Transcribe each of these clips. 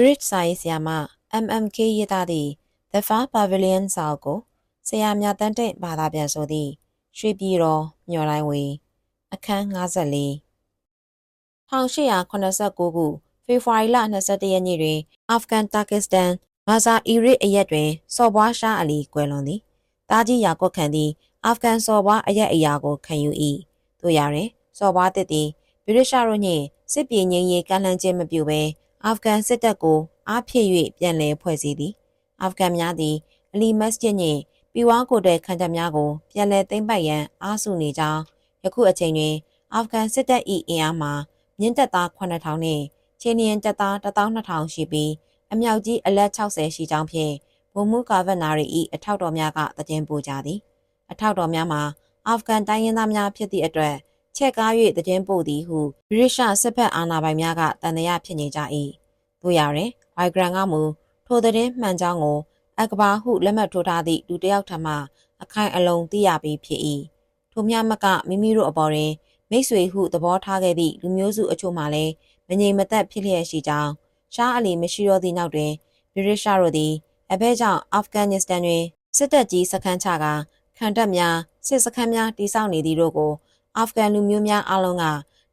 Bridge စာရေးဆရာမ MMK ရေးသားသည့် The Far Pavilion စာအုပ်ကိုဆရာမြတ်တန်းတဲ့ဘာသာပြန်ဆိုသည့်ရွှေပြည်တော်ညော်တိုင်းဝေအခန်း54 1889ခုဖေဖော်ဝါရီလ22ရက်နေ့တွင်အာဖဂန်တာကစ္စတန်မာဇာအီရစ်အရက်တွင်စော်ဘွားရှားအလီကွယ်လွန်သည်တာကြီးယာကွက်ခံသည်အာဖဂန်စော်ဘွားအရက်အရာကိုခံယူ၏တို့ရတွင်စော်ဘွားတစ်သည်ဗြိတိရှတို့နှင့်စစ်ပြေငြိမ်းရေးကမ်းလှမ်းခြင်းမပြုဘဲ အာဖဂန်စစ်တပ်ကိုအားဖြည့်၍ပြန်လည်ဖွဲ့စည်းသည်အာဖဂန်များသည်အလီမတ်ဂျစ်နှင့်ပြည်ဝါကိုတဲ့ခံတပ်များကိုပြန်လည်သိမ်းပိုက်ရန်အားစုနေကြောင်းယခုအချိန်တွင် အာဖဂန်စစ်တပ်၏အင်အားမှာမြင့်တက်သား9000နှင့်ချင်းနီယန်တပ်သား12000ရှိပြီးအမြောက်ကြီးအလက်60ရှိကြောင်းဖြင့်ဗိုလ်မှူးကာဗတ်နာရီ၏အထောက်တော်များကတည်င်းပို့ကြသည် အထောက်တော်များမှာအာဖဂန်တိုင်းရင်းသားများဖြစ်သည့်အတွက် ချက်ကား၍တည်င်းပို့သည်ဟုဗြိတိရှစစ်ဖက်အာဏာပိုင်များကတန်တရားဖြစ်နေကြ၏တို့ရတွင်ဝိုင်ဂရန်ကမူထိုတဲ့မှန်ကြောင်းကိုအကဘာဟုလက်မှတ်ထိုးထားသည့်လူတစ်ယောက်ထမှအခိုင်အလုံသိရပြီးဖြစ်၏ထိုမြမကမိမိတို့အပေါ်တွင်မိတ်ဆွေဟုသဘောထားခဲ့သည့်လူမျိုးစုအချို့မှလည်းမငြိမ်မသက်ဖြစ်လျက်ရှိကြောင်းရှားအလီမရှိတော့သည့်နောက်တွင်ဗြိတိရှတို့သည်အဘဲကြောင့်အာဖဂန်နစ္စတန်တွင်စစ်တပ်ကြီးစခန်းချကခံတပ်များစစ်စခန်းများတိစောက်နေသည်တို့ကို အာဖဂန်လူမျိုးများအလုံးက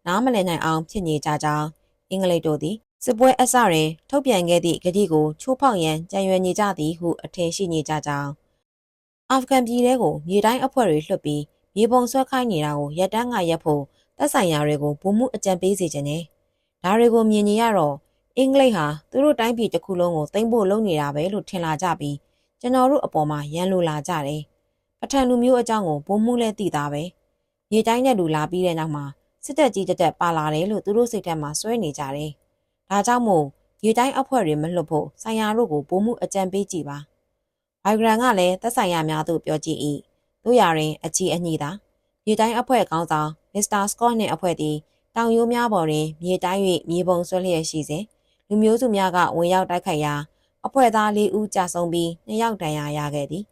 နားမလည်နိုင်အောင်ဖြစ်နေကြကြောင်းအင်္ဂလိပ်တို့သည်စစ်ပွဲအစတွင်ထုတ်ပြန်ခဲ့သည့်ဂတိကိုချိုးဖောက်ရန်ကြံရွယ်နေကြသည်ဟုအထင်ရှိနေကြကြောင်းအာဖဂန်ပြည်ထဲကိုမြေတိုင်းအဖွဲ့တွေလွှတ်ပြီးမြေပုံဆွဲခိုင်းနေတာကိုရက်တန်းကရက်ဖို့တပ်ဆိုင်ရာတွေကိုဗိုလ်မှုအကြံပေးစေခြင်းနဲ့ဒါတွေကိုမြင်နေရတော့အင်္ဂလိပ်ဟာသူတို့တိုင်းပြည်တစ်ခုလုံးကိုသိမ်းဖို့လုပ်နေတာပဲလို့ထင်လာကြပြီးကျွန်တော်တို့အပေါ်မှာရန်လိုလာကြတယ်ပထန်လူမျိုးအကြောင်းကိုဗိုလ်မှုလဲသိတာပဲ မြေတိုင်းနဲ့လူလာပြီးတဲ့နောက်မှာစစ်တပ်ကြီးတက်တက်ပါလာတယ်လို့သူတို့စိတ်ထဲမှာစွဲနေကြတယ်ဒါကြောင့်မို့ရေတိုင်းအဖွဲ့တွေမလွတ်ဖို့ဆိုင်ရာတို့ကိုပိုမှုအကြံပေးကြည့်ပါဘိုင်ဂရန်ကလည်းသက်ဆိုင်ရာများသို့ပြောကြည့်၏တို့ရာတွင်အကြီးအညိသာရေတိုင်းအဖွဲ့ကောင်းဆောင်မစ္စတာစကော့နှင့်အဖွဲ့သည်တောင်ရိုးများပေါ်တွင်မြေတိုင်း၍မြေပုံဆွဲလျက်ရှိစဉ်လူမျိုးစုများကဝင်ရောက်တိုက်ခိုက်ရာအဖွဲ့သား၄ဦးကြာဆုံးပြီး၂ယောက်ဒဏ်ရာရခဲ့သည်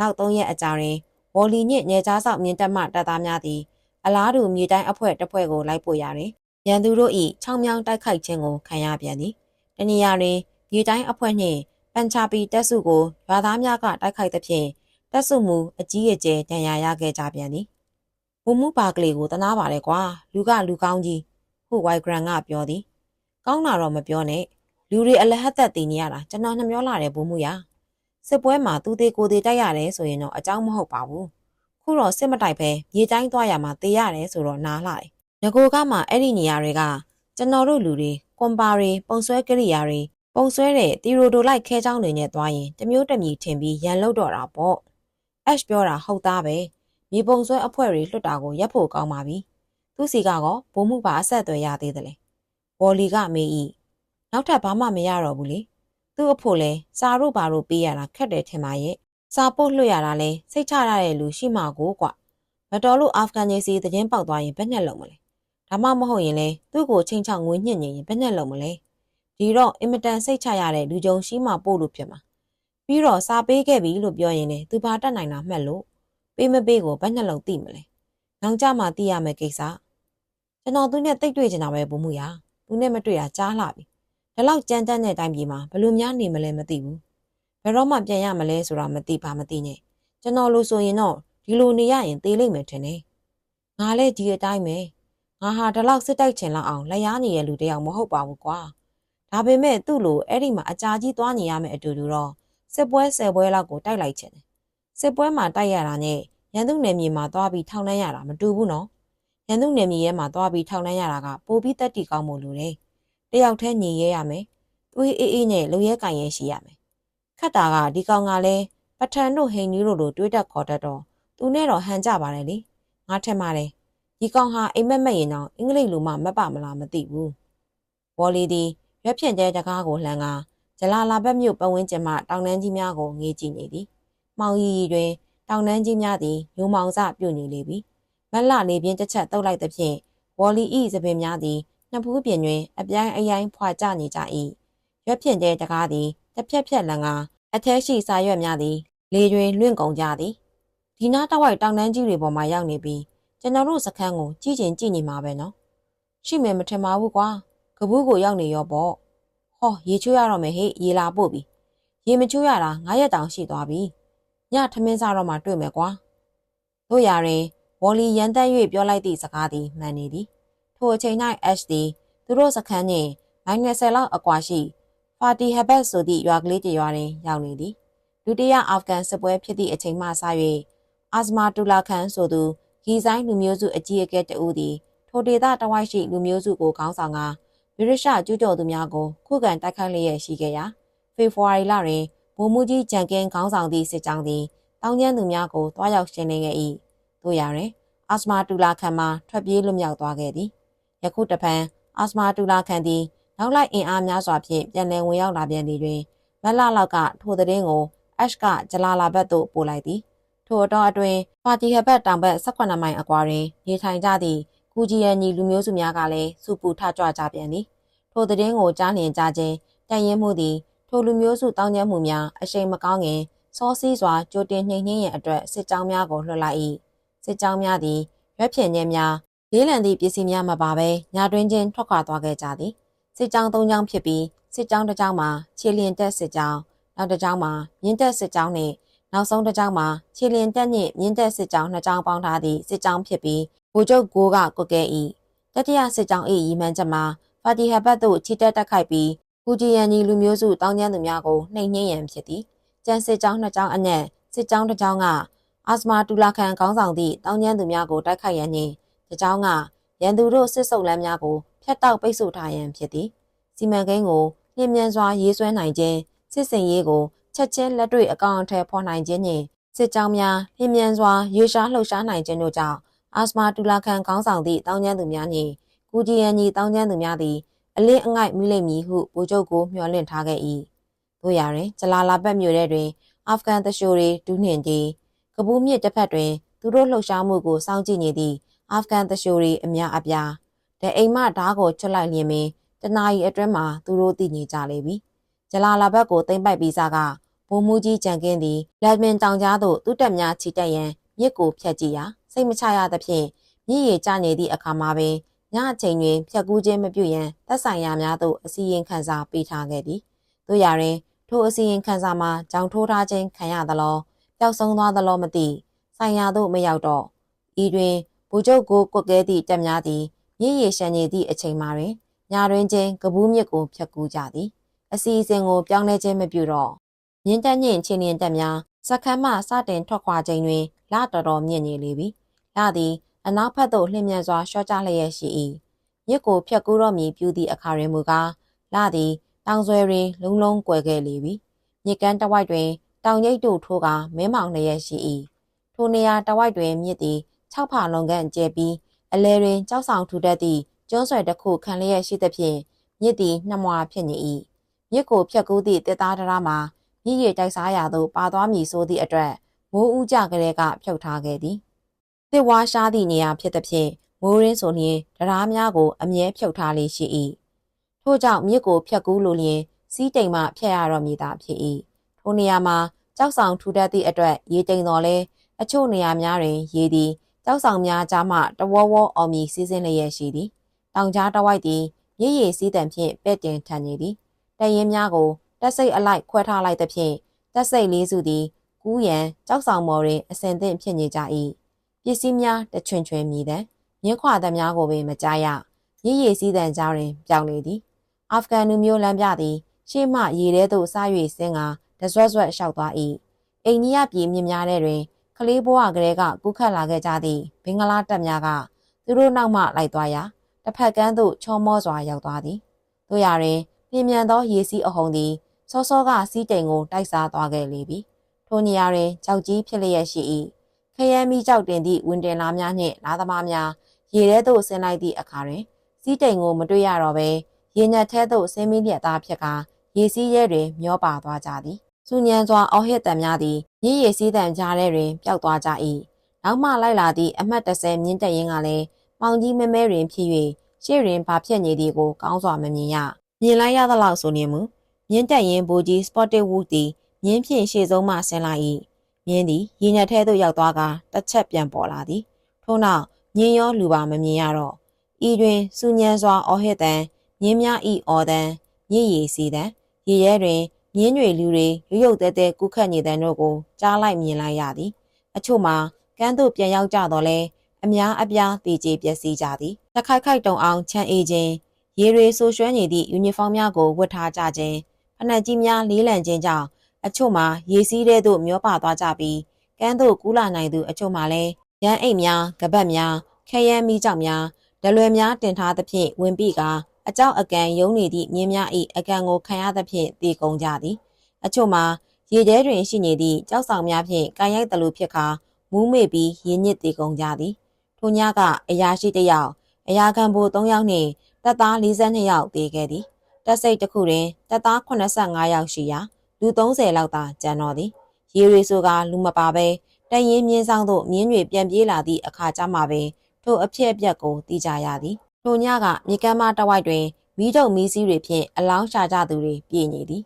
နောက်၃ရက်အကြာတွင် ဝေါ်လီညစ်နေကြားဆောက်မြင့်တက်မှတပ်သားများသည်အလားတူမြေတိုင်းအဖွဲ့တစ်ဖွဲ့ကိုလိုက်ပို့ရတွင်ရန်သူတို့၏ချောင်းမြောင်းတိုက်ခိုက်ခြင်းကိုခံရပြန်သည်။တနည်းအားဖြင့်မြေတိုင်းအဖွဲ့နှင့်ပန်ချာပီတပ်စုကိုရွာသားများကတိုက်ခိုက်သဖြင့်တပ်စုမူအကြီးအကျယ်ဒဏ်ရာရခဲ့ကြပြန်သည်။ဘုံမှုပါကလေးကိုတနာပါလေကွာလူကလူကောင်းကြီးဟုဝိုင်ဂရန်ကပြောသည်။ကောင်းတာတော့မပြောနဲ့လူတွေအလဟတ်သက်တည်နေရတာကျွန်တော်နှမျောလာတဲ့ဘုံမှုရ စစ်ပွဲမှာသူသေးကိုသေးတိုက်ရတယ်ဆိုရင်တော့အကြောင်းမဟုတ်ပါဘူး။ခုတော့စစ်မတိုက်ပဲမြေတိုင်းသွားရမှာတေးရတယ်ဆိုတော့နားလာတယ်ငကိုကမှအဲ့ဒီနေရာတွေကကျွန်တော်တို့လူတွေကွန်ပါတွေပုံဆွဲကိရိယာတွေပုံဆွဲတဲ့တီရိုဒိုလိုက်ခဲချောင်းတွေနဲ့သွားရင်တမျိုးတမီထင်ပြီးရန်လုတော့တာပေါ့။ Ash ပြောတာဟုတ်သားပဲ။မြေပုံဆွဲအဖွဲ့တွေလွတ်တာကိုရပ်ဖို့ကောင်းပါပြီ။သူစီကတော့ဘုံမှုပါအဆက်အသွယ်ရသေးတယ်လေ။ဘော်လီကမေးဤနောက်ထပ်ဘာမှမရတော့ဘူးလေ။ သူ့အဖို့လဲစာတို့ဘာတို့ပေးရတာခက်တယ်ထင်ပါရဲ့။စာပို့လွှတ်ရတာလဲစိတ်ချရတဲ့လူရှိမှကိုကွ။မတော်လို့အာဖဂန်ကြီးစီတရင်ပေါက်သွားရင်ဘယ်နဲ့လုံးမလဲဒါမှမဟုတ်ရင်လေသူ့ကိုချိန်ချောက်ငွေညှစ်နေရင်ဘယ်နဲ့လုံးမလဲဒီတော့အင်မတန်စိတ်ချရတဲ့လူကြုံရှိမှပို့လို့ဖြစ်မှာပြီးတော့စာပေးခဲ့ပြီလို့ပြောရင်လေသူဘာတတ်နိုင်တာမှတ်လို့ပေးမပေးကိုဘယ်နှလုံးသိမလဲနောင်ကြမှာသိရမယ့်ကိစ္စကျွန်တော်သူနဲ့တိတ်တွေ့နေတာပဲဘုံမှုရသူနဲ့မတွေ့တာကြားလာပြီ ဒါလောက်ကြမ်းတမ်းတဲ့အတိုင်းပြည်မှာဘလို့များနေမလဲမသိဘူးဘယ်တော့မှပြန်ရမလဲဆိုတာမသိပါမသိနဲ့ကျွန်တော်လို့ဆိုရင်တော့ဒီလိုနေရရင်သေးလိမ့်မယ်ထင်တယ်ငါလည်းဒီအတိုင်းပဲငါဟာဒီလောက်စစ်တိုက်ချင်လောက်အောင်လက်ရနေတဲ့လူတယောက်မဟုတ်ပါဘူးကွာဒါပေမဲ့သူ့လိုအဲ့ဒီမှာအကြာကြီးသွားနေရမယ့်အတူတူတော့စစ်ပွဲဆယ်ပွဲလောက်ကိုတိုက်လိုက်ချင်တယ်စစ်ပွဲမှာတိုက်ရတာနဲ့ရန်သူနယ်မြေမှာသွားပြီးထောင်နှမ်းရတာမတူဘူးနော်ရန်သူနယ်မြေထဲမှာသွားပြီးထောင်နှမ်းရတာကပိုပြီးတက်တီကောင်းမှုလိုတယ် တယောက်တည်းညီရဲရမယ်သွေးအေးအေးနဲ့လူရဲကန်ရဲရှိရမယ်ခတ်တာကဒီကောင်ကလည်းပထန်တို့ဟိန်ကြီးတို့လိုတွေးတက်ခေါ်တတ်တော့သူနဲ့တော့ဟန်ကြပါတယ်လေငါထင်ပါတယ်ဒီကောင်ဟာအိမ်မက်မက်ရင်တော့အင်္ဂလိပ်လိုမှမပမလားမသိဘူးဝေါ်လီသည်ရွက်ဖြန့်ကျဲတကားကိုလှမ်းကားဂျလာလာဘက်မြို့ပတ်ဝန်းကျင်မှတောင်တန်းကြီးများကိုငေးကြည့်နေသည်မှောင်ရီရီတွင်တောင်တန်းကြီးများသည်ညိုမောင်စပြုတ်နေလေပြီမက်လနေပြင်းတစ်ချက်တုပ်လိုက်သဖြင့်ဝေါ်လီဤသပင်များသည် နှစ်ဖူးပြင်တွင် အပြိုင်အယိုင်းဖွာကျနေကြ၏ရွက်ဖြန့်ကျဲတကားသည်တစ်ဖြက်ဖြက်လန်ကားအထက်ရှိစာရွက်များသည် လေတွင်လွင့်ကုန်ကြသည်ဒီနားတဝိုက်တောင်တန်းကြီးတွေပေါ်မှရောက်နေပြီးကျွန်တော်တို့စခန်းကိုကြည့်ချင်ကြည့်နေမှာပဲနော်ရှိမယ်မထင်ပါဘူးကွာကဘူးကိုရောက်နေရောပေါ့ဟဟောရေချိုးရတော့မယ်ဟေ့ရေလာပို့ပြီရေမချိုးရတာ9ရက်တောင်ရှိသွားပြီညထမင်းစားတော့မှတွေ့မယ်ကွာတို့ရရင်ဝေါ်လီရန်တက်၍ပြောလိုက်သည့်စကားသည်မှန်နေသည် ထိုအချိန်၌ Ash သည်သူတို့စခန်းနှင့်မိုင်20လောက်အကွာရှိဖာတီဟဘတ်ဆိုသည့်ရွာကလေးတစ်ရွာတွင်ရောက်နေသည်ဒုတိယအာဖဂန်စစ်ပွဲဖြစ်သည့်အချိန်မှစ၍အာဇမာတူလာခန်ဆိုသူဂီဆိုင်လူမျိုးစုအကြီးအကဲတဦးသည်ထိုဒေသတဝိုက်ရှိလူမျိုးစုကိုခေါင်းဆောင်ကဗြိတိရှကျူးကျော်သူများကိုခုခံတိုက်ခိုက်လျက်ရှိခဲ့ရာဖေဖော်ဝါရီလတွင်ဗိုလ်မှူးကြီးဂျန်ကင်းခေါင်းဆောင်သည့်စစ်ကြောင်းသည်တောင်ကျမ်းသူများကိုတွားရောက်ရှင်းလင်းခဲ့၏တို့ရတွင်အာစမာတူလာခန်မှထွက်ပြေးလွတ်မြောက်သွားခဲ့သည် ယခုတဖန်အာစမာတူလာခန်သည်နောက်လိုက်အင်အားများစွာဖြင့်ပြန်လည်ဝင်ရောက်လာပြန်သည်တွင်မက်လာလောက်ကထိုသတင်းကိုအက်ရှ်ကဂျလာလာဘတ်သို့ပို့လိုက်သည်ထိုအတော့အတွင်းပါတီဟဘတ်တောင်ဘက်18မိုင်အကွာတွင်နေထိုင်ကြသည့်ကူဂျီယန်ညီလူမျိုးစုများကလည်းစုပူထကြွကြပြန်သည်ထိုသတင်းကိုကြားလျင်ကြားခြင်းတန်ရင်မှုသည်ထိုလူမျိုးစုတောင်းကျမ်းမှုများအရှိန်မကောင်းခင်စောစီးစွာကြိုတင်နှိမ်နှင်းရန်အတွက်စစ်ကြောင်းများကိုလွှတ်လိုက်၏စစ်ကြောင်းများသည်ရွက်ဖြင့်ခြင်းများ လေးလံသည့်ပစ္စည်းများမပါဘဲညာတွင်ချင်းထွက်ခွာသွားခဲ့ကြသည်စစ်ကြောင်း၃ကြောင်းဖြစ်ပြီးစစ်ကြောင်းတစ်ကြောင်းမှာခြေလျင်တက်စစ်ကြောင်းနောက်တစ်ကြောင်းမှာမြင်းတက်စစ်ကြောင်းနှင့်နောက်ဆုံးတစ်ကြောင်းမှာခြေလျင်တက်နှင့်မြင်းတက်စစ်ကြောင်းနှစ်ကြောင်းပေါင်းထားသည့်စစ်ကြောင်းဖြစ်ပြီးဗိုလ်ချုပ်ကိုကကွက်ကဲ၏တတိယစစ်ကြောင်း၏ရီမှန်းချက်မှာဖာတီဟဘတ်တို့ခြေတက်တက်ခိုက်ပြီးကူဂျီယန်ကြီးလူမျိုးစုတောင်းကျမ်းသူများကိုနှိမ်နှင်းရန်ဖြစ်သည်ကျန်စစ်ကြောင်းနှစ်ကြောင်းအနက်စစ်ကြောင်းတစ်ကြောင်းကအာစမာတူလာခန်ခေါင်းဆောင်သည့်တောင်းကျမ်းသူများကိုတိုက်ခိုက်ရန်နှင့် တစ်ကြောင်းကရန်သူတို့စစ်ဆုပ်လမ်းများကိုဖျက်တောက်ပိတ်ဆို့ထားရန်ဖြစ်သည်စီမံကိန်းကိုလျင်မြန်စွာရေးဆွဲနိုင်ခြင်းစစ်စင်ရေးကိုချက်ချင်းလက်တွေ့အကောင့်အထည်ဖော်နိုင်ခြင်းနှင့်စစ်ကြောင်းများလျင်မြန်စွာရေရှားလှုပ်ရှားနိုင်ခြင်းတို့ကြောင့်အာစမာတူလာခန်ခေါင်းဆောင်သည့်တောင်းကျမ်းသူများနှင့်ကူဂျီယန်ညီတောင်းကျမ်းသူများသည်အလင်းအငိုက်မိလိမ့်မည်ဟုဗိုလ်ချုပ်ကိုမျှော်လင့်ထားခဲ့၏တို့ရတွင်ဂျလာလာဘတ်မြို့ထဲတွင် အာဖဂန်တရှိုတွေဒူးနှင့်တီကပူးမြစ်တစ်ဖက်တွင် သူတို့လှုပ်ရှားမှုကိုစောင့်ကြည့်နေသည့် အာဖဂန်တရှိုတွေအများအပြားတဲ့အိမ်မဓားကိုချွတ်လိုက်လျင်ပင်တနာရီအတွင်းမှာသူတို့သိနေကြလေပြီဂျလာလာဘတ်ကိုသိမ့်ပိုက်ပြီးစားကဘုံမူကြီးကြံကင်းသည်လက်မင်တောင်ကြားသို့သူ့တက်များချီတက်ရန်မြစ်ကိုဖျက်ကြည့်ရာစိတ်မချရသဖြင့်မြစ်ရည်ကျနေသည့်အခါမှာပင်ညအချိန်တွင်ဖြတ်ကူးခြင်းမပြုရန်သက်ဆိုင်ရာများသို့အစီရင်ခံစာပေးထားခဲ့သည်တို့ရာတွင်ထိုအစီရင်ခံစာမှာကြောင်ထိုးထားခြင်းခံရသလောပျောက်ဆုံးသွားသလောမသိဆိုင်ရာသို့မရောက်တော့ဤတွင် ဘူကျုပ်ကိုကွက်ကဲသည့်တက်များသည်မြည်ရရှမ်းနေသည့်အချိန်မှာတွင်ညာတွင်ချင်းကပူးမြစ်ကိုဖြတ်ကူးကြသည်အစီအစဉ်ကိုပြောင်းလဲခြင်းမပြုတော့မြင်းတက်ညင်ချင်းရင်တက်များစခန်းမှစတင်ထွက်ခွာခြင်းတွင်လတော်တော်မြင့်နေလေပြီလသည်အနောက်ဘက်သို့လှည့်မြန်စွာရှော့ချလျက်ရှိ၏မြစ်ကိုဖြတ်ကူးတော့မည်ပြုသည့်အခါတွင်မူကားလသည်တောင်ဆွဲတွင်လုံးလုံးကွယ်ခဲ့လေပြီမြစ်ကမ်းတစ်ဝိုက်တွင်တောင်ရိပ်တို့ထိုးကမဲမောင်လျက်ရှိ၏ထိုနေရာတစ်ဝိုက်တွင်မြစ်သည် ၆ဖာလုံးခန့်ကျဲပြီးအလဲတွင်ကြောက်ဆောင်ထူတတ်သည့်ကျွန်းဆွယ်တစ်ခုခံလျက်ရှိသဖြင့်မြစ်သည်နှမွာဖြစ်နေ၏မြစ်ကိုဖြတ်ကူးသည့်တစ်သားတရာမှာမြစ်ရည်တိုက်စားရာသို့ပါသွားမည်ဆိုသည့်အတွက်မိုးဦးကြကလေးကဖြုတ်ထားခဲ့သည်တစ်ဝါရှားသည့်နေရာဖြစ်သဖြင့်မိုးရင်းဆိုလျင်တရားများကိုအမြဲဖြုတ်ထားလေးရှိ၏ထို့ကြောင့်မြစ်ကိုဖြတ်ကူးလိုလျင်စီးတိမ်မှဖြတ်ရတော့မည်သာဖြစ်၏ထိုနေရာမှာကြောက်ဆောင်ထူတတ်သည့်အတွက်ရေတိမ်တော်လဲအချို့နေရာများတွင်ရေသည် ကြောက်ဆောင်များကြားမှတဝဝအောင်မီစီးစင်းလျက်ရှိသည်တောင်ကြားတစ်ဝိုက်သည်မြည်ရည်စည်းတံဖြင့်ပဲ့တင်ထန်နေသည်တရင်များကိုတက်စိတ်အလိုက်ခွဲထားလိုက်သဖြင့်တက်စိတ်လေးစုသည်ကူးရန်ကြောက်ဆောင်မော်တွင်အစင်သင့်ဖြစ်နေကြ၏ပစ္စည်းများတချွင်ချွင်မြည်တဲ့မြင်းခွာသမားကိုပင်မကြားရရည်ရည်စည်းတံကြားတွင်ပြောင်းလေသည်အာဖဂန်လူမျိုးလမ်းပြသည်ရှေ့မှရေထဲသို့စား၍ဆင်းကတဆွတ်ဆွတ်လျှောက်သွား၏အိန္ဒိယပြည်မြင့်များထဲတွင် ကလေးဘွားကလေးကကူးခတ်လာခဲ့ကြသည့်ဘင်္ဂလားတပ်များကသူတို့နောက်မှလိုက်သွားရာတစ်ဖက်ကမ်းသို့ချောမောစွာရောက်သွားသည်တို့ရတွင်ပြင်းမြန်သောရေစီးအဟုန်သည်စောစောကစီးတိမ်ကိုတိုက်စားသွားခဲ့လေပြီထိုနေရာတွင်ကြောက်ကြီးဖြစ်လျက်ရှိ၏ခရမ်းမီကြောက်တင်သည့်ဝင်တင်လာများနှင့်လာသမားများရေထဲသို့ဆင်းလိုက်သည့်အခါတွင်စီးတိမ်ကိုမတွေ့ရတော့ဘဲရေညက်ထဲသို့ဆင်းမိလျက်သားဖြစ်ကာရေစီးရဲတွင်မျောပါသွားကြသည် စူညံစွာအော်ဟစ်တံများသည်ရည်ရည်စည်းတံကြားထဲတွင်ပျောက်သွားကြ၏နောက်မှလိုက်လာသည့်အမှတ်30မြင့်တက်ရင်ကလည်းမောင်ကြီးမဲမဲတွင်ဖြစ်၍ရှေ့တွင်ဘာဖြစ်နေသည်ကိုကောင်းစွာမမြင်ရမြင်လိုက်ရသလောက်ဆိုနေမူမြင့်တက်ရင်ဘူကြီး Spotted Wood သည်မြင်းဖြင့်ရှေ့ဆုံးမှဆင်းလာ၏မြင်းသည်ရေညက်ထဲသို့ရောက်သွားကတစ်ချက်ပြန်ပေါ်လာသည်ထို့နောက်မြင်းရောလူပါမမြင်ရတော့ဤတွင်စူညံစွာအော်ဟစ်တံမြင်းများဤအော်တံမြင့်ရည်စီတံရေရဲတွင် မြင်းတွေလူတွေရုတ်ရုတ်တဲတဲကုခတ်နေတဲ့တို့ကိုကြားလိုက်မြင်လိုက်ရသည် အချို့မှာကမ်းသို့ပြန်ရောက်ကြတော့လဲအများအပြားတည်ကြည်ပျက်စီးကြသည်တစ်ခိုက်ခိုက်တုံအောင်ချမ်းအေးခြင်းရေတွေဆူရွှဲနေသည့်ယူနီဖောင်းများကိုဝတ်ထားကြခြင်းဖနက်ကြီးများလေးလံခြင်းကြောင့်အချို့မှာရေစီးတဲ့သို့မျောပါသွားကြပြီးကမ်းသို့ကူးလာနိုင်သူအချို့မှာလည်းရန်အိတ်များကပတ်များခရမ်းမီးကြောက်များဒလွယ်များတင်ထားသဖြင့်ဝင်ပြီးက အကြောက်အကန်ယုံနေသည့်မြင်းများ၏အကန်ကိုခံရသဖြင့်တည်ကုန်ကြသည်အချို့မှာရေထဲတွင်ရှိနေသည့်ကြောက်ဆောင်များဖြင့်ကန်ရိုက်တလူဖြစ်ခါမူးမေ့ပြီးရင်းညစ်တည်ကုန်ကြသည်ထိုညကအရာရှိတစ်ယောက်အရာခံဘူ3ယောက်နှင့်တပ်သား42ယောက်တည်ခဲ့သည်တပ်စိတ်တစ်ခုတွင်တပ်သား85ယောက်ရှိရာလူ30လောက်သာကျန်တော့သည်ရေရီဆိုကလူမပါဘဲတန်ရင်မြင်းဆောင်သို့မြင်းတွေပြန်ပြေးလာသည့်အခါကျမှပင်ထိုအဖြစ်အပျက်ကိုသိကြရသည် ထိုညကမြေကမ်းမတဝိုက်တွင်မိတုံမီးစည်းတွေဖြင့်အလောင်းရှာကြသူတွေပြည်နေသည်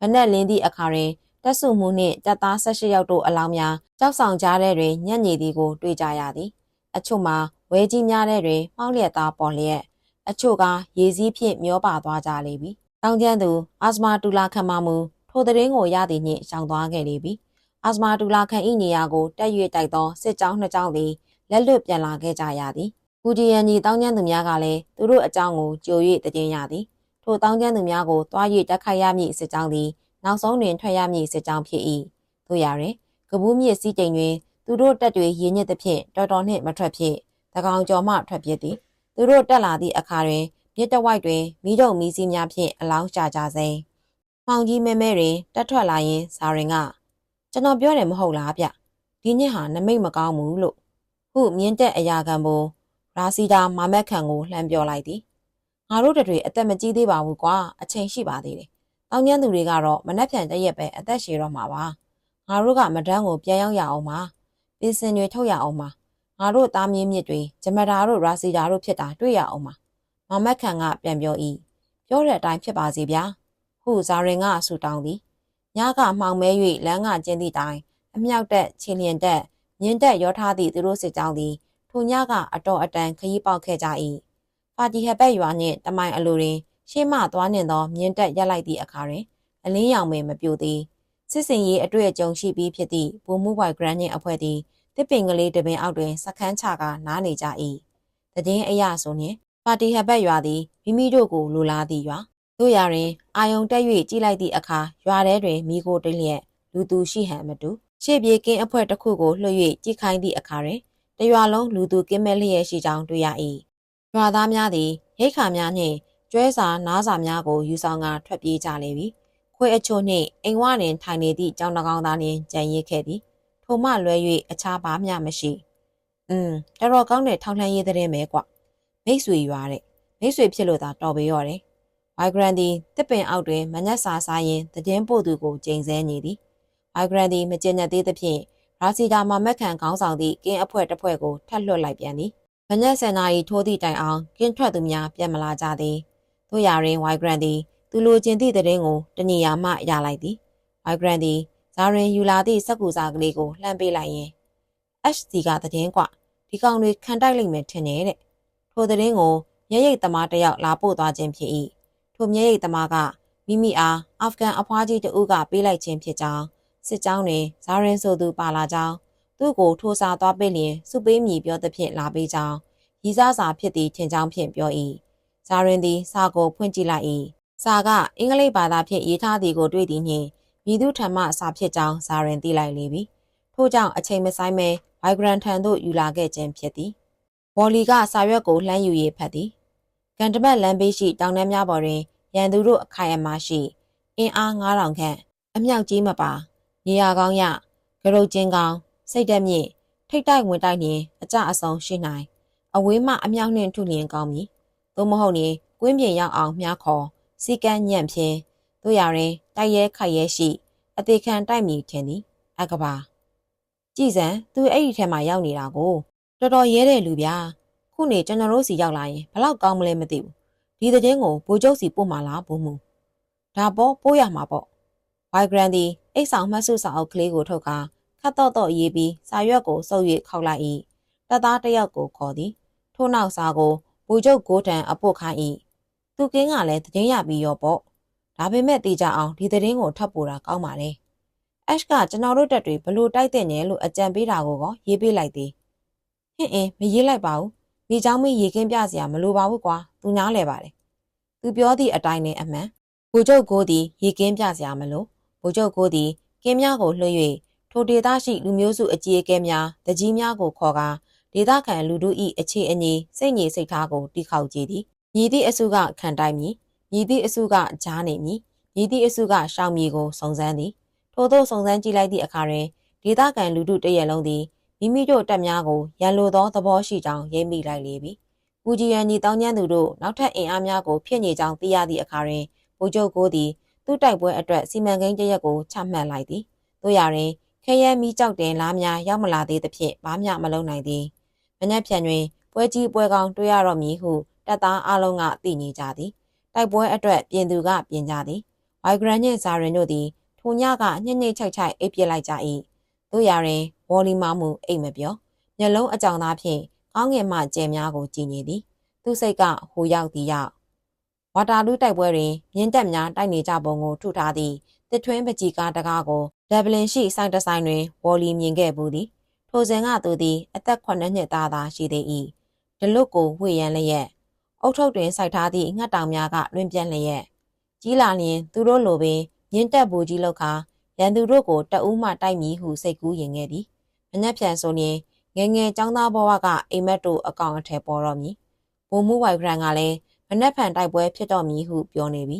မနက်လင်းသည့်အခါတွင်တက်စုမှုနှင့်တပ်သား18ယောက်တို့အလောင်းများကြောက်ဆောင်ကြားထဲတွင်ညံ့ညီသည်ကိုတွေ့ကြရသည်အချို့မှာဝဲကြီးများထဲတွင်မှောက်လျက်သားပေါ်လျက်အချို့ကရေစည်းဖြင့်မျောပါသွားကြလေပြီတောင်ကျန်းသူအာစမာတူလာခံမမူထိုသတင်းကိုရသည်နှင့်ရှောင်သွားခဲ့လေပြီအာစမာတူလာခံ၏နေရာကိုတက်၍တိုက်သောစစ်ကြောင်းနှစ်ကြောင်းသည်လက်လွတ်ပြန်လာခဲ့ကြရသည်။ ကူဂျီယန်ကြီးတောင်းကျမ်းသူများကလည်းသူတို့အကြောင်းကိုကြို၍တည်ရသည်။ထိုတောင်းကျမ်းသူများကိုတွား၍တက်ခိုက်ရမည့်စစ်ကြောင်းသည်နောက်ဆုံးတွင်ထွက်ရမည့်စစ်ကြောင်းဖြစ်၏။တို့ရတွင်ကပူးမြစ်စီးတိမ်တွင်သူတို့တက်တွေရင်းညစ်သဖြင့်တော်တော်နှင့်မထွက်ဖြစ်တကောင်ကျော်မှထွက်ပြစ်သည်။သူတို့တက်လာသည့်အခါတွင်မြစ်တဝိုက်တွင်မိတုံမီးစည်းများဖြင့်အလောင်းရှာကြစေ။မောင်ကြီးမဲမဲတွင်တက်ထွက်လာရင်ဇာရင်ကကျွန်တော်ပြောတယ်မဟုတ်လားဗျ။ဒီညစ်ဟာနမိတ်မကောင်းဘူးလို့ဟုမြင်းတက်အရာခံပေါ် ရာစီတာမာမက်ခံကိုလှမ်းပြောလိုက်သည်ငါတို့တွေအသက်မကြီးသေးပါဘူးကွာအချိန်ရှိပါသေးတယ်တောင်းကျမ်းသူတွေကတော့မနှက်ဖြန်တရက်ပဲအသက်ရှည်တော့မှာပါငါတို့ကမဒန်းကိုပြန်ရောက်ရအောင်ပါပင်စင်တွေထုတ်ရအောင်ပါငါတို့သားမြင့်မြစ်တွေဂျမတာတို့ရာစီတာတို့ဖြစ်တာတွေ့ရအောင်ပါမာမက်ခံကပြန်ပြော၏ပြောတဲ့အတိုင်းဖြစ်ပါစေဗျာဟုဇာရင်ကဆူတောင်းသည်ညကမှောင်မဲ၍လမ်းကကျင်းသည့်တိုင်အမြောက်တက်ချင်းလျင်တက်မြင်းတက်ရောထားသည့်သူတို့စစ်ကြောင်းသည် ထိုညကအတော်အတန်ခရီးပေါက်ခဲ့ကြ၏ပါတီဟက်ဘက်ရွာနှင့်တမိုင်အလိုတွင် ရှေ့မှသွားနှင်သောမြင်းတက်ရက်လိုက်သည့်အခါတွင်အလင်းရောင်ပင်မပြိုသည်စစ်စင်ရေးအတွေ့အကြုံရှိပြီးဖြစ်သည့်ဘူမှုဘွိုင်ဂရန်နှင့်အဖွဲ့သည်တစ်ပင်ကလေးတပင်အောက်တွင်စခန်းချကနားနေကြ၏တည်င်းအရဆိုနှင့်ပါတီဟက်ဘက်ရွာသည်မိမိတို့ကိုလိုလားသည့်ရွာတို့ရတွင်အာယုံတက်၍ကြည့်လိုက်သည့်အခါရွာထဲတွင်မိကိုတိတ်လျက်လူသူရှိဟန်မတူရှေ့ပြေကင်းအဖွဲ့တစ်ခုကိုလှည့်၍ကြည့်ခိုင်းသည့်အခါတွင် တရွာလုံးလူသူကင်းမဲ့လျက်ရှိကြောင်းတွေ့ရ၏ရွာသားများသည်ရိတ်ခါများနှင့်ကျွဲစာနားစာများကိုယူဆောင်ကထွက်ပြေးကြလေပြီခွေအချို့နှင့်အိမ်ဝတွင်ထိုင်နေသည့်ကြောင်တကောင်သားနှင့်ကြံရစ်ခဲ့သည်ထိုမှလွဲ၍အခြားဘာမျှမရှိอืมတော်တော်ကောင်းတဲ့ထောင်လှမ်းရေးတဲ့မဲကွမိတ်ဆွေရွာတဲ့မိတ်ဆွေဖြစ်လို့သာတော်ပေရော့တယ်ဝိုင်ဂရန်သည်တစ်ပင်အောက်တွင်မညက်စာစားရင်တည်င်းပို့သူကိုကြိမ်ဆဲနေသည်အိုင်ဂရန်သည်မကျင်ညက်သေးသဖြင့် ရာစီတာမာမက်ခံခေါင်းဆောင်သည့်ကင်းအဖွဲ့တစ်ဖွဲ့ကိုထပ်လွှတ်လိုက်ပြန်သည်။မညက်စင်နာရီထိုးသည့်တိုင်အောင်ကင်းထွက်သူများပြန်မလာကြသည်။တို့ရာတွင်ဝိုင်ဂရန်သည်သူလိုချင်သည့်တဲ့င်းကိုတနေရာမှရလိုက်သည်။ဝိုင်ဂရန်သည်ဇာရင်ယူလာသည့်စက်ကူစာကလေးကိုလှမ်းပေးလိုက်ရင် HC ကတဲ့င်းကွဒီကောင်တွေခံတိုက်လိမ့်မယ်ထင်နေတဲ့။ထိုတဲ့င်းကိုရဲရိတ်သမားတယောက်လာပို့သွားခြင်းဖြစ်၏။ထိုရဲရိတ်သမားကမိမိအားအာဖဂန်အဖွားကြီးတဦးကပေးလိုက်ခြင်းဖြစ်ကြောင်း စစ်ကြောင်းတွင်ဇာရင်ဆိုသူပါလာကြောင်းသူ့ကိုထိုးစားသွားပေးလျင်စုပေးမည်ပြောသဖြင့်လာပေးကြောင်းရီစားစာဖြစ်သည်ထင်ကြောင်းဖြင့်ပြော၏ဇာရင်သည်စာကိုဖွင့်ကြည့်လိုက်၏စာကအင်္ဂလိပ်ဘာသာဖြင့်ရေးထားသည်ကိုတွေ့သည်နှင့်မြည်သူထံမှစာဖြစ်ကြောင်းဇာရင်သိလိုက်လေပြီထို့ကြောင့်အချိန်မဆိုင်မဲဗိုင်ဂရန်ထံသို့ယူလာခဲ့ခြင်းဖြစ်သည်ဝေါ်လီကစာရွက်ကိုလှမ်းယူ၍ဖတ်သည်ကန်တမတ်လမ်းဘေးရှိတောင်တန်းများပေါ်တွင်ရန်သူတို့အခိုင်အမာရှိအင်အား9000ခန့်အမြောက်ကြီးမပါ နေရာကောင်းရဂရုတ်ချင်းကောင်းစိတ်တက်မြင့်ထိတ်တိုက်ဝင်တိုက်ရင်အကြအဆုံးရှိနိုင်အဝေးမှအမြောက်နှင့်ထုလျင်ကောင်းမည်သို့မဟုတ်ရင်ကွင်းပြင်ရောက်အောင်မြားခေါ်စီကန်းညံ့ဖြင်းတို့ရရင်တိုက်ရဲခိုက်ရဲရှိ အသေးခံတိုက်မိထင်သည်အကဘာကြည်စံသူအဲ့ဒီထဲမှာရောက်နေတာကိုတော်တော်ရဲတဲ့လူဗျာခုနေကျွန်တော်တို့စီရောက်လာရင်ဘလောက်ကောင်းမလဲမသိဘူးဒီတဲ့င်းကိုဘိုးကျုပ်စီပို့မှလားဘုံမူဒါပေါ့ပို့ရမှာပေါ့ဝိုင်ဂရန်သည် အိတ်ဆောင်မှတ်စုစာအုပ်ကလေးကိုထုတ်ကာခတ်တော့တော့ရေးပြီးစာရွက်ကိုစုပ်၍ခောက်လိုက်၏တပ်သားတစ်ယောက်ကိုခေါ်သည်ထို့နောက်စာကိုဘူကျုပ်ကိုတန်အပုတ်ခိုင်း၏သူကင်းကလည်းတည်င်းရပြီးရောပေါ့ ဒါပေမဲ့တေချာအောင်ဒီသတင်းကိုထပ်ပို့တာကောင်းပါတယ်။ Ash ကကျွန်တော်တို့တက်တွေဘလို့တိုက်တဲ့နေလို့အကြံပေးတာကိုကောရေးပေးလိုက်သေး။ဟင့်အင်းမရေးလိုက်ပါဘူး။မိเจ้าမင်းရေကင်းပြစရာမလိုပါဘူးကွာ။သူနားလဲပါတယ်။သူပြောသည့်အတိုင်းနဲ့အမှန်။ဘူကျုပ်ကိုသည်ရေကင်းပြစရာမလို။ ဘူကျုပ်ကိုသည်ကင်းများကိုလွှတ်၍ထိုဒေသရှိလူမျိုးစုအကြီးအကဲများတကြီးများကိုခေါ်ကာဒေသခံလူတို့၏အခြေအနေစိတ်ညစ်စိတ်ထားကိုတိခေါက်ကြည့်သည်။မြည်သည့်အစုကခံတိုက်မည်။မြည်သည့်အစုကကြားနေမည်။မြည်သည့်အစုကရှောင်မည်ကိုစုံစမ်းသည်။ထို့သောစုံစမ်းကြည့်လိုက်သည့်အခါတွင်ဒေသခံလူတို့တရက်လုံးသည်မိမိတို့တပ်များကိုရန်လိုသောသဘောရှိကြောင်းရိပ်မိလိုက်လေပြီ။ပူဂျီယန်ညီတောင်းကျမ်းသူတို့နောက်ထပ်အင်အားများကိုဖြစ်နေကြောင်းသိရသည့်အခါတွင်ဗိုလ်ချုပ်ကိုသည် သူ့တိုက်ပွဲအတွက်စီမံကိန်းတစ်ရက်ကိုချမှတ်လိုက်သည်။တို့ရတွင်ခရဲမီကြောက်တင်လားများရောက်မလာသေးသဖြင့်ဘာမျှမလုပ်နိုင်သည်။မနက်ဖြန်တွင်ပွဲကြီးပွဲကောင်းတွေ့ရတော့မည်ဟုတပ်သားအလုံးကသိနေကြသည်။တိုက်ပွဲအတွက်ပြင်သူကပြင်ကြသည်။ဝိုင်ဂရန်နှင့်ဇာရင်တို့သည်ထိုညကညှစ်ညှစ်ချိုက်ချိုက်အိပ်ပစ်လိုက်ကြ၏။တို့ရတွင်ဝေါ်လီမောင်မှုအိတ်မပြောမျက်လုံးအကြောင်သားဖြင့်ကောင်းငင်မှကြဲများကိုကြည်နေသည်။သူ့စိတ်ကဟိုရောက်သည်ရောက် ဝါတာလူးတိုက်ပွဲတွင်မြင်းတက်များတိုက်နေကြပုံကိုထုထားသည့်တစ်ထွင်းပကြီးကားတကားကိုဒဗလင်ရှိဆိုင်တဆိုင်တွင်ဝေါ်လီမြင်ခဲ့ဘူးသည်ထိုစဉ်ကသူသည်အသက်9နှစ်သားသာရှိသေး၏ဒလွတ်ကိုဝှေ့ရန်လျက်အုတ်ထုတ်တွင်စိုက်ထားသည့်ငှက်တောင်များကလွင်ပြန့်လျက်ကြီးလာလျင်သူတို့လိုပင်မြင်းတက်ဘူကြီးလောက်ခါရန်သူတို့ကိုတအူးမှတိုက်မိဟုစိတ်ကူးရင်ခဲ့သည်မနှက်ဖြန်ဆိုရင်ငယ်ငယ်ចောင်းသားဘဝကအိမ်မက်တို့အကောင်အထည်ပေါ်တော့မည်ဘုံမှုဝိုင်ဂရန်ကလည်း မနှက်ဖန်တိုက်ပွဲဖြစ်တော့မည်ဟုပြောနေပြီ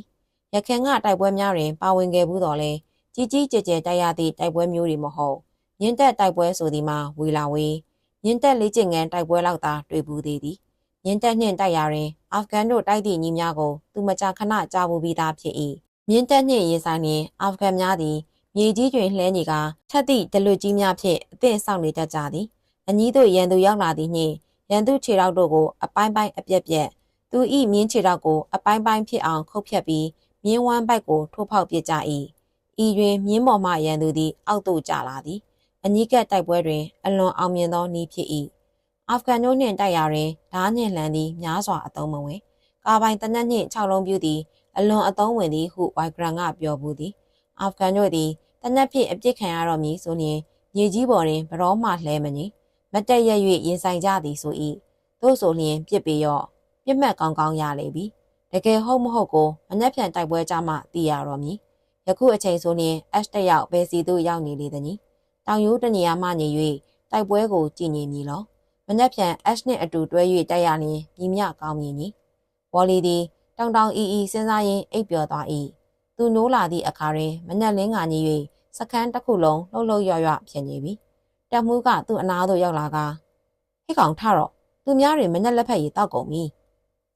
ရခင်ကတိုက်ပွဲများတွင် ပါဝင်ခဲ့ဘူးတော်လဲကြီးကြီးကျယ်ကျယ်တိုက်ရသည့်တိုက်ပွဲမျိုးတွေမဟုတ်မြင်းတက်တိုက်ပွဲဆိုသည်မှာဝေလာဝေးမြင်းတက်လေးကျင်ငန်းတိုက်ပွဲလောက်သာတွေ့ဘူးသေးသည်မြင်းတက်နှင့်တိုက်ရတွင် အာဖဂန်တို့တိုက်သည့်ညီများကိုသူမကြာခဏကြားဘူးပြီးသားဖြစ်၏မြင်းတက်နှင့်ရေးဆိုင်နှင့်အာဖဂန်များသည်မြေကြီးတွင်လှဲနေကထက်သည့်ဒလွတ်ကြီးများဖြင့်အသင့်ဆောင်နေတတ်ကြသည်အညီတို့ရန်သူရောက်လာသည်နှင့်ရန်သူခြေထောက်တို့ကိုအပိုင်းပိုင်းအပြက်ပြက် သူဤမြင်းခြေထောက်ကိုအပိုင်းပိုင်းဖြစ်အောင်ခုတ်ဖြတ်ပြီးမြင်းဝမ်းပိုက်ကိုထိုးဖောက်ပစ်ကြ၏ဤတွင်မြင်းပေါ်မှရန်သူသည် အောက်သို့ကျလာသည်အနီးကပ်တိုက်ပွဲတွင် အလွန်အောင်မြင်သောနည်းဖြစ်၏အာဖဂန်တို့နှင့်တိုက်ရာတွင်ဓားနှင့်လှန်သည်များစွာအသုံးမဝင်ကာပိုင်တနက်နှင့်6လုံးပြူသည်အလွန်အသုံးဝင်သည်ဟုဝိုင်ဂရန်ကပြောဘူးသည်အာဖဂန်တို့သည်တနက်ဖြင့်အပြစ်ခံရတော့မည်ဆိုရင်မြေကြီးပေါ်တွင်ဘရောမှလှဲမနေမတက်ရ၍ရင်ဆိုင်ကြသည်ဆို၏သို့ဆိုလျှင်ပြစ်ပေရော့ ပြစ်မှတ်ကောင်းကောင်းရလေပြီတကယ်ဟုတ်မဟုတ်ကိုမနှက်ဖြန်တိုက်ပွဲကြမှသိရတော့မည်ယခုအချိန်ဆိုရင် H တက်ရောက်ဘယ်စီသို့ရောက်နေလေသနည်းတောင်ရိုးတနေရာမှနေ၍တိုက်ပွဲကိုကြည်ညင်မည်လောမနှက်ဖြန် H နှင့်အတူတွဲ၍တိုက်ရလျင်ညီမြကောင်းမည်နီဝေါ်လီသည်တောင်တောင်အီအီစဉ်းစားရင်းအိပ်ပျော်သွား၏သူနိုးလာသည့်အခါတွင်မနှက်လင်းကညီ၍စခန်းတစ်ခုလုံးလှုပ်လှုပ်ရွရွဖြစ်နေပြီတက်မှုကသူ့အနာသို့ရောက်လာကဟိကောင်ထတော့သူများတွေမနှက်လက်ဖက်ရည်တောက်ကုန်ပြီ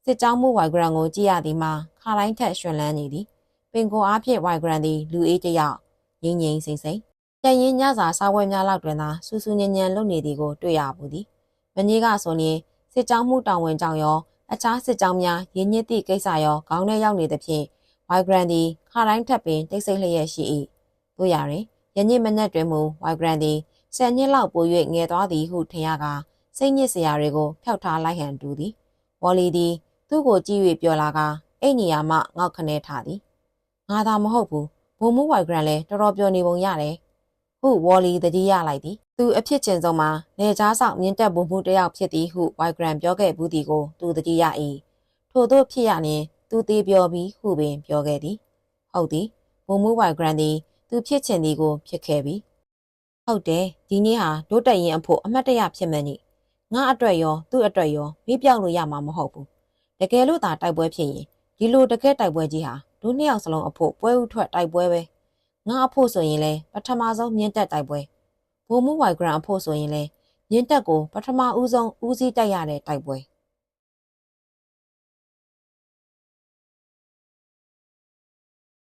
စစ်ကြောင်းမှုဝိုင်ဂရန်ကိုကြည့်ရသည်မှာခါတိုင်းထက်ရှင်လန်းနေသည်ပင်ကိုအားဖြင့်ဝိုင်ဂရန်သည်လူအေးတယောက်ငိမ့်ငိမ့်စိမ့်စိမ့်တန်ရင်ညစာစားပွဲများလောက်တွင်သာစူးစူးညံ့ညံ့လုပ်နေသည်ကိုတွေ့ရဘူးသည်မနေ့ကဆိုရင်စစ်ကြောင်းမှုတောင်ဝင်ကြောင်ရောအခြားစစ်ကြောင်းများရင်းညစ်သည့်ကိစ္စရောခေါင်းထဲရောက်နေသဖြင့်ဝိုင်ဂရန်သည်ခါတိုင်းထက်ပင်တိတ်ဆိတ်လျက်ရှိ၏တို့ရရင်ယနေ့မနက်တွင်မူဝိုင်ဂရန်သည်ဆယ်နှစ်လောက်ပို၍ငယ်သွားသည်ဟုထင်ရကစိတ်ညစ်စရာတွေကိုဖျောက်ထားလိုက်ဟန်တူသည်ဝေါ်လီသည် သူ့ကိုကြည့်၍ပြောလာကအဲ့နေရာမှငေါက်ခနဲထားသည်ငါသာမဟုတ်ဘူးဘုံမူဝိုင်ဂရန်လည်းတော်တော်ပြောနေပုံရတယ်ဟုဝေါ်လီတတိရလိုက်သည်သူအဖြစ်ချင်းဆုံးမှာနေကြားဆောင်မြင့်တက်ဘုံမှုတယောက်ဖြစ်သည်ဟုဝိုင်ဂရန်ပြောခဲ့ဘူးသည်ကိုသူတတိရ၏ထို့သောဖြစ်ရရင်သူသေးပြောပြီးဟုပင်ပြောခဲ့သည်ဟုတ်သည်ဘုံမူဝိုင်ဂရန်သည်သူဖြစ်ချင်သည်ကိုဖြစ်ခဲ့ပြီဟုတ်တယ်ဒီနေ့ဟာဒို့တက်ရင်အဖို့အမတ်တရဖြစ်မယ်နိငါအတွက်ရောသူ့အတွက်ရောမေးပြောက်လို့ရမှာမဟုတ်ဘူး တကယ်လို့သာတိုက်ပွဲဖြစ်ရင်ဒီလိုတကယ်တိုက်ပွဲကြီးဟာဒို့နှစ်ယောက်စလုံးအဖို့ပွဲဥထွက်တိုက်ပွဲပဲငါအဖို့ဆိုရင်လဲပထမဆုံးမြင့်တက်တိုက်ပွဲဘိုးမူဝိုင်ဂရန်အဖို့ဆိုရင်လဲမြင့်တက်ကိုပထမဦးဆုံးဦးစီးတိုက်ရတဲ့တိုက်ပွဲ